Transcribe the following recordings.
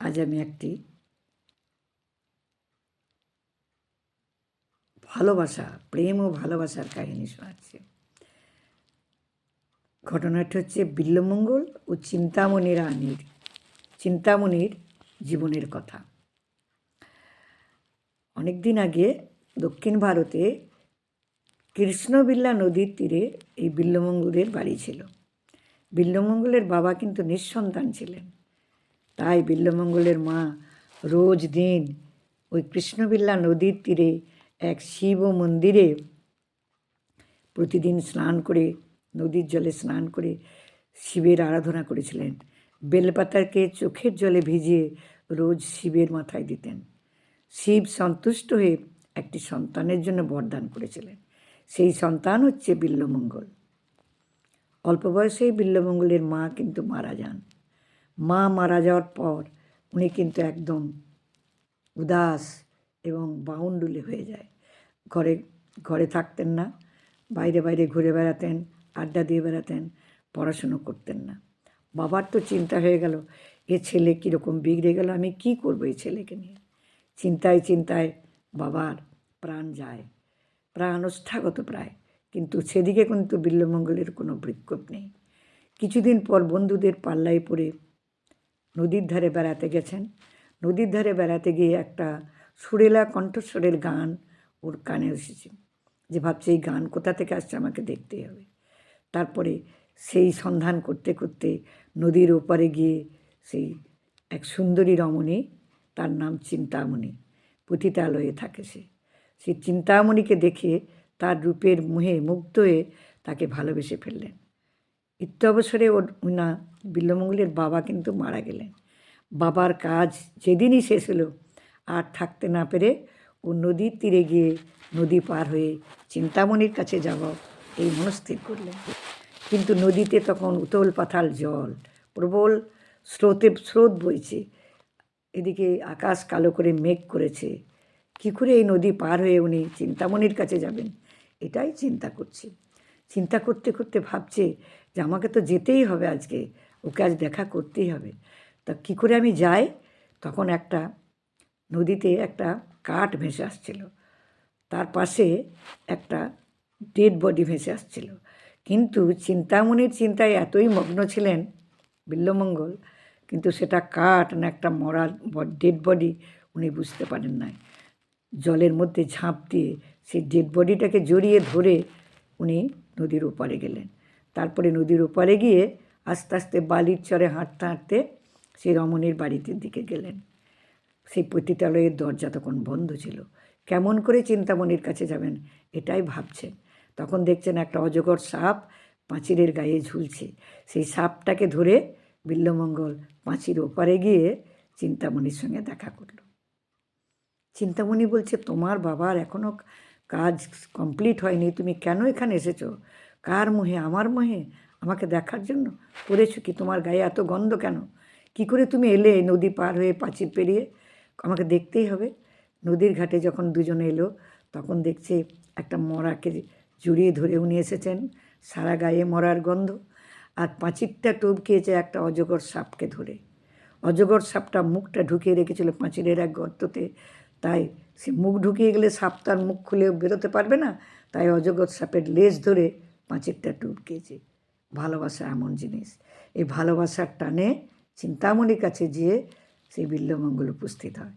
আজ আমি একটি ভালোবাসা, প্রেম ও ভালোবাসার কাহিনী শোনাচ্ছি। ঘটনাটি হচ্ছে বিল্লমঙ্গল ও চিন্তামণি রানীর চিন্তামণির জীবনের কথা। অনেক দিন আগে দক্ষিণ ভারতে কৃষ্ণবিল্লা নদীর তীরে এই বিল্লমঙ্গলের বাড়ি ছিল। বিল্লমঙ্গলের বাবা কিন্তু নিঃসন্তান ছিলেন। তাই বিল্লমঙ্গলের মা রোজ দিন ওই কৃষ্ণবিল্লা নদীর তীরে এক শিব মন্দিরে প্রতিদিন স্নান করে, নদীর জলে স্নান করে শিবের আরাধনা করেছিলেন। বেলপাতাকে চোখের জলে ভিজিয়ে রোজ শিবের মাথায় দিতেন। শিব সন্তুষ্ট হয়ে একটি সন্তানের জন্য বরদান করেছিলেন। সেই সন্তান হচ্ছে বিল্লমঙ্গল। অল্প বয়সেই বিল্লমঙ্গলের মা কিন্তু মারা যান। মা মারা যাওয়ার পর উনি কিন্তু একদম উদাস এবং বাউন্ডুলে হয়ে যায়। ঘরে ঘরে থাকতেন না, বাইরে বাইরে ঘুরে বেড়াতেন, আড্ডা দিয়ে বেড়াতেন, পড়াশুনো করতেন না। বাবার তো চিন্তা হয়ে গেল, এ ছেলে কীরকম বিগড়ে গেল, আমি কি করব এই ছেলেকে নিয়ে? চিন্তায় চিন্তায় বাবার প্রাণ যায় প্রাণ অস্থাগত প্রায়। কিন্তু সেদিকে কিন্তু বিল্লমঙ্গলের কোনো বিক্ষোভ নেই। কিছুদিন পর বন্ধুদের পাল্লায় পড়ে নদীর ধারে বেড়াতে গেছেন। নদীর ধারে বেড়াতে গিয়ে একটা সুরেলা কণ্ঠস্বরের গান ওর কানে এসেছে যে ভাবছে এই গান কোথা থেকে আসছে আমাকে দেখতেই হবে। তারপরে সেই সন্ধান করতে করতে নদীর ওপারে গিয়ে সেই এক সুন্দরী রমণী, তার নাম চিন্তামণি, পতিতালয়ে থাকে সে। সেই চিন্তামণিকে দেখে তার রূপের মুহে মুগ্ধ হয়ে তাকে ভালোবেসে ফেললেন। ইত্যবসরে ওর, না বিল্লমঙ্গলের বাবা কিন্তু মারা গেলেন। বাবার কাজ যেদিনই শেষ হলো, আর থাকতে না পেরে ও নদীর তীরে গিয়ে নদী পার হয়ে চিন্তামণির কাছে যাব এই মনস্থির করলেন। কিন্তু নদীতে তখন উতল পাথাল জল, প্রবল স্রোতে, স্রোত বইছে। এদিকে আকাশ কালো করে মেঘ করেছে। কী করে এই নদী পার হয়ে উনি চিন্তামণির কাছে যাবেন? এটাই চিন্তা করছি। চিন্তা করতে করতে ভাবছে যে আমাকে তো যেতেই হবে আজকে, ওকে আজ দেখা করতেই হবে। তা কী করে আমি যাই? তখন একটা নদীতে একটা কাঠ ভেসে আসছিল। তার পাশে একটা ডেড বডি ভেসে আসছিল। কিন্তু চিন্তামণির চিন্তায় এতই মগ্ন ছিলেন বিল্লমঙ্গল কিন্তু সেটা কাঠ না একটা মরা ডেড বডি উনি বুঝতে পারেন নাই। জলের মধ্যে ঝাঁপ দিয়ে সেই ডেড বডিটাকে জড়িয়ে ধরে উনি নদীর ওপারে গেলেন। তারপরে নদীর ওপারে গিয়ে আস্তে আস্তে বালির চরে হাঁটতে হাঁটতে সেই রমণীর বাড়িতে দিকে গেলেন। সেই পতিতালয়ের দরজা তখন বন্ধ ছিল। কেমন করে চিন্তামণির কাছে যাবেন এটাই ভাবছেন। তখন দেখছেন একটা অজগর সাপ পাঁচিরের গায়ে ঝুলছে। সেই সাপটাকে ধরে বিল্লমঙ্গল পাঁচির ওপারে গিয়ে চিন্তামণির সঙ্গে দেখা করল। চিন্তামণি বলছে, তোমার বাবার এখনও কাজ কমপ্লিট হয়নি, তুমি কেন এখানে এসেছ? কার মোহে? আমার মোহে? আমাকে দেখার জন্য? করেছ কি? তোমার গায়ে এত গন্ধ কেন? কি করে তুমি এলে নদী পার হয়ে পাঁচির পেরিয়ে? আমাকে দেখতেই হবে। নদীর ঘাটে যখন দুজনে এলো, তখন দেখছে একটা মরাকে জড়িয়ে ধরে উনি এসেছেন। সারা গায়ে মরার গন্ধ। আর পাঁচিরটা টপকিয়েছে একটা অজগর সাপকে ধরে। অজগর সাপটা মুখটা ঢুকিয়ে রেখেছিল পাঁচিরের এক গর্ততে। তাই সে মুখ ঢুকিয়ে গেলে সাপ তার মুখ খুলে বেরোতে পারবে না। তাই অজগর সাপের লেজ ধরে পাঁচিরটা টুপকিয়েছে ভালোবাসা এমন জিনিস। এই ভালোবাসার টানে চিন্তামণির কাছে যেয়ে সেই বিল্লমঙ্গল উপস্থিত হয়।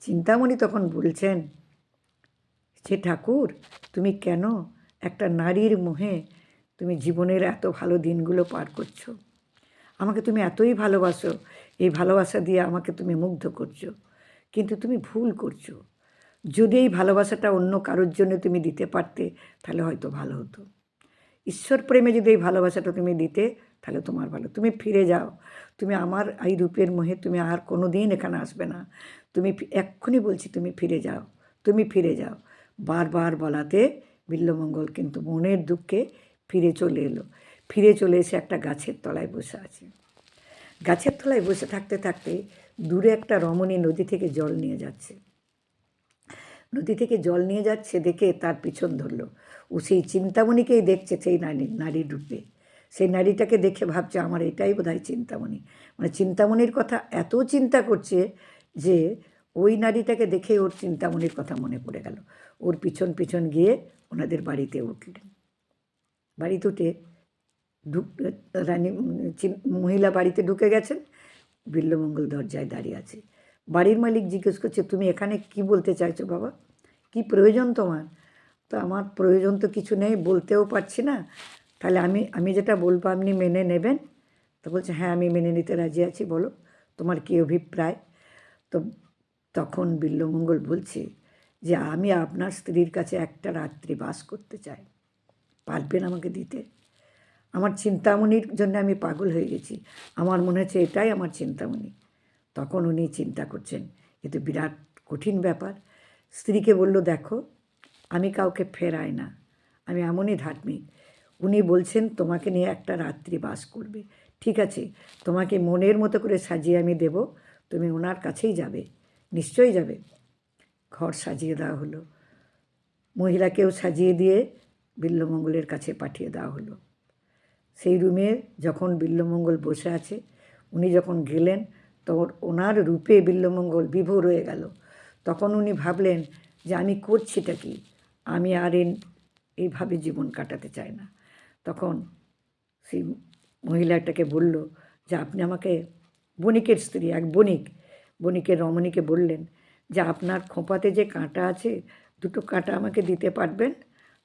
চিন্তামণি তখন বলছেন, সে ঠাকুর, তুমি কেন একটা নারীর মোহে তুমি জীবনের এত ভালো দিনগুলো পার করছ? আমাকে তুমি এতই ভালোবাসো। এই ভালোবাসা দিয়ে আমাকে তুমি মুগ্ধ করছ। কিন্তু তুমি ভুল করছ। যদি এই ভালোবাসাটা অন্য কারোর জন্য তুমি দিতে পারতে, তাহলে হয়তো ভালো হতো। ঈশ্বর প্রেমে যদি এই ভালোবাসাটা তুমি দিতে, তাহলে তোমার ভালো। তুমি ফিরে যাও। তুমি আমার এই রূপের মোহে তুমি আর কোনো দিন এখানে আসবে না। তুমি এক্ষুনি বলছি, তুমি ফিরে যাও। তুমি ফিরে যাও। বারবার বলাতে বিল্লমঙ্গল কিন্তু মনের দুঃখে ফিরে চলে এলো। ফিরে চলে এসে একটা গাছের তলায় বসে আছে। গাছের তলায় বসে থাকতে থাকতে দূরে একটা রমণী নদী থেকে জল নিয়ে যাচ্ছে। নদী থেকে জল নিয়ে যাচ্ছে দেখে তার পিছন ধরলো। ও সেই চিন্তামণিকেই দেখছে সেই নারী, নারীর রূপে। সেই নারীটাকে দেখে ভাবছে, আমার এটাই বোধ হয় চিন্তামণি। মানে চিন্তামণির কথা এত চিন্তা করছে যে ওই নারীটাকে দেখে ওর চিন্তামণির কথা মনে পড়ে গেল। ওর পিছন পিছন গিয়ে ওনাদের বাড়িতে উঠলেন। বাড়িতে উঠে ঢুক, রানী মহিলা বাড়িতে ঢুকে গেছেন। বিল্লমঙ্গল দরজায় দাঁড়িয়ে আছে। বাড়ির মালিক জিজ্ঞেস করছে, তুমি এখানে কি বলতে চাইছো বাবা? কি প্রয়োজন তোমার? তো আমার প্রয়োজন তো কিছু নেই, বলতেও পারছি না। তাহলে আমি আমি যেটা বলব আপনি মেনে নেবেন। তো বলছে হ্যাঁ আমি মেনে নিতে রাজি আছি, বলো। তোমার কী অভিপ্রায়? তো তখন বিল্লমঙ্গল বলছে যে, আমি আপনার স্ত্রীর কাছে একটা রাত্রি বাস করতে চাই। পারবেন আমাকে দিতে? আমার চিন্তামণির জন্য আমি পাগল হয়ে গেছি। আমার মনে হচ্ছে এটাই আমার চিন্তামণি। তখন উনি চিন্তা করছেন, এ তো বিরাট কঠিন ব্যাপার। স্ত্রীকে বলল, দেখো, আমি কাউকে ফেরাই না, আমি এমনই ধার্মিক। উনি বলছেন, তোমাকে নিয়ে একটা রাত্রি বাস করবে। ঠিক আছে, তোমাকে মনের মতো করে সাজিয়ে আমি দেব, তুমি ওনার কাছেই যাবে, নিশ্চয়ই যাবে। ঘর সাজিয়ে দেওয়া হলো। মহিলাকেও সাজিয়ে দিয়ে বিল্লমঙ্গলের কাছে পাঠিয়ে দেওয়া হলো। সেই রুমে যখন বিল্লমঙ্গল বসে আছে, উনি যখন গেলেন, তখন ওনার রূপে বিল্লমঙ্গল বিভোর হয়ে গেল। তখন উনি ভাবলেন যে আমি করছিটা কি? আমি আর এইভাবে জীবন কাটাতে চাই না। তখন সেই মহিলাটাকে বলল যে, আপনি আমাকে, বণিকের স্ত্রী, এক বণিক বণিকের রমণীকে বললেন যে, আপনার খোঁপাতে যে কাঁটা আছে, দুটো কাঁটা আমাকে দিতে পারবেন?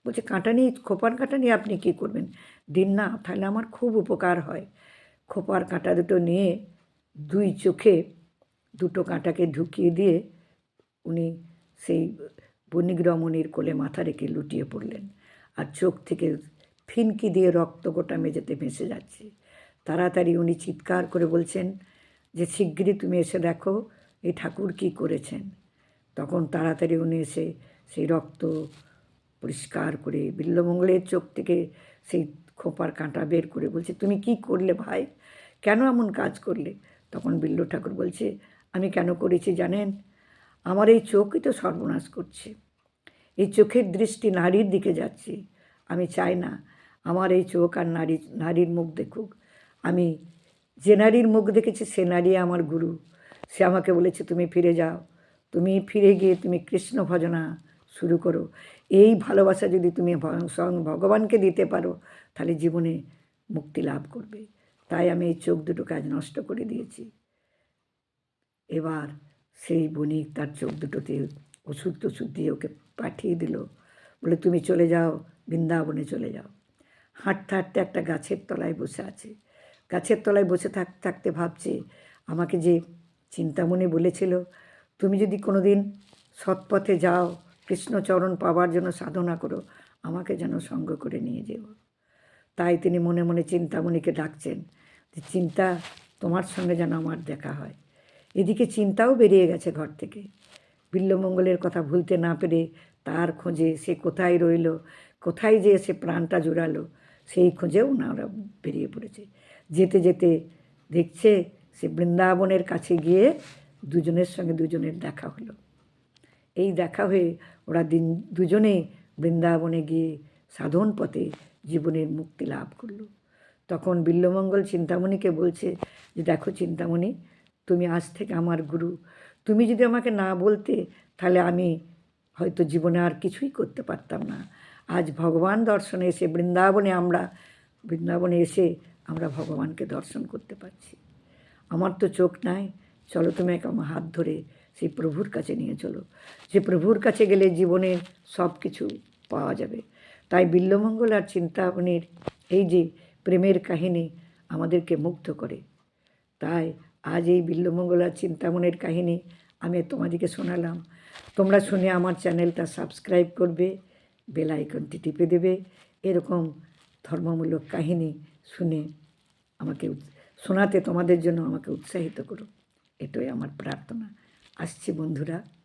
বলছে, কাঁটা নিয়ে, খোপার কাঁটা নিয়ে আপনি কী করবেন? দিন না, তাহলে আমার খুব উপকার হয়। খোপার কাঁটা দুটো নিয়ে দুই চোখে দুটো কাঁটাকে ঢুকিয়ে দিয়ে উনি সেই বণিক কোলে মাথা রেখে লুটিয়ে পড়লেন। আর চোখ থেকে ফিনকি দিয়ে রক্ত গোটা মেঝেতে ভেসে যাচ্ছে। তাড়াতাড়ি উনি চিৎকার করে বলছেন, যে শিগগিরই তুমি এসে দেখো, এই ঠাকুর কী করেছেন? তখন তাড়াতাড়ি উনি এসে সেই রক্ত পরিষ্কার করে বিল্লমঙ্গলের চোখ থেকে সেই খোপার কাঁটা বের করে বলছে, তুমি কি করলে ভাই? কেন এমন কাজ করলে? তখন বিল্ল ঠাকুর বলছে, আমি কেন করেছি জানেন? আমার এই চোখই তো সর্বনাশ করছে। এই চোখের দৃষ্টি নারীর দিকে যাচ্ছে। আমি চাই না আমার এই চোখ আর নারী, নারীর মুখ দেখুক। আমি যে নারীর মুখ দেখেছি সে নারী আমার গুরু। সে আমাকে বলেছে, তুমি ফিরে যাও। তুমি ফিরে গিয়ে তুমি কৃষ্ণ ভজনা শুরু করো। এই ভালোবাসা যদি তুমি স্বয়ং ভগবানকে দিতে পারো, তাহলে জীবনে মুক্তি লাভ করবে। তাই আমি এই চোখ দুটো কাজ নষ্ট করে দিয়েছি। এবার সেই বণিক তার চোখ দুটোতে ওষুধ টষুধ দিয়ে ওকে পাঠিয়ে দিল। বলে, তুমি চলে যাও, বৃন্দাবনে চলে যাও। হাঁটতে হাঁটতে একটা গাছের তলায় বসে আছে। গাছের তলায় বসে থাক, থাকতে ভাবছে, আমাকে যে চিন্তামণি বলেছিল, তুমি যদি কোনো দিন সৎপথে যাও, কৃষ্ণচরণ পাওয়ার জন্য সাধনা করো, আমাকে যেন সঙ্গ করে নিয়ে যেও। তাই তিনি মনে মনে চিন্তামণিকে ডাকছেন যে, চিন্তা তোমার সঙ্গে যেন আমার দেখা হয়। এদিকে চিন্তাও বেরিয়ে গেছে ঘর থেকে। বিল্লমঙ্গলের কথা ভুলতে না পেরে তার খোঁজে সে কোথায় রইল, কোথায় যে সে প্রাণটা জুড়ালো সেই খোঁজেও ওনারা বেরিয়ে পড়েছে। যেতে যেতে দেখছে সে বৃন্দাবনের কাছে গিয়ে দুজনের সঙ্গে দুজনের দেখা হলো। এই দেখা হয়ে ওরা দিন, দুজনে বৃন্দাবনে গিয়ে সাধন পথে জীবনের মুক্তি লাভ করল। তখন বিল্লমঙ্গল চিন্তামণিকে বলছে যে, দেখো চিন্তামণি তুমি আজ থেকে আমার গুরু। তুমি যদি আমাকে না বলতে, তাহলে আমি হয়তো জীবনে আর কিছুই করতে পারতাম না। আজ ভগবান দর্শনে এসে বৃন্দাবনে আমরা, বৃন্দাবনে এসে আমরা ভগবানকে দর্শন করতে পারছি। আমার তো চোখ নাই। চলো তুমি এক আমার হাত ধরে সেই প্রভুর কাছে নিয়ে চলো। যে প্রভুর কাছে গেলে জীবনে সব কিছু পাওয়া যাবে। তাই বিল্লমঙ্গল আর চিন্তামণির এই যে প্রেমের কাহিনী আমাদেরকে মুগ্ধ করে। তাই আজ এই বিল্লমঙ্গল আর চিন্তামণির কাহিনী আমি তোমাদেরকে শোনালাম। তোমরা শুনে আমার চ্যানেলটা সাবস্ক্রাইব করবে, বেল আইকনটি টিপে দেবে। এরকম ধর্মমূলক কাহিনী শুনে আমাকে শোনাতে তোমাদের জন্য আমাকে উৎসাহিত করো। এটাই আমার প্রার্থনা। আসছি বন্ধুরা।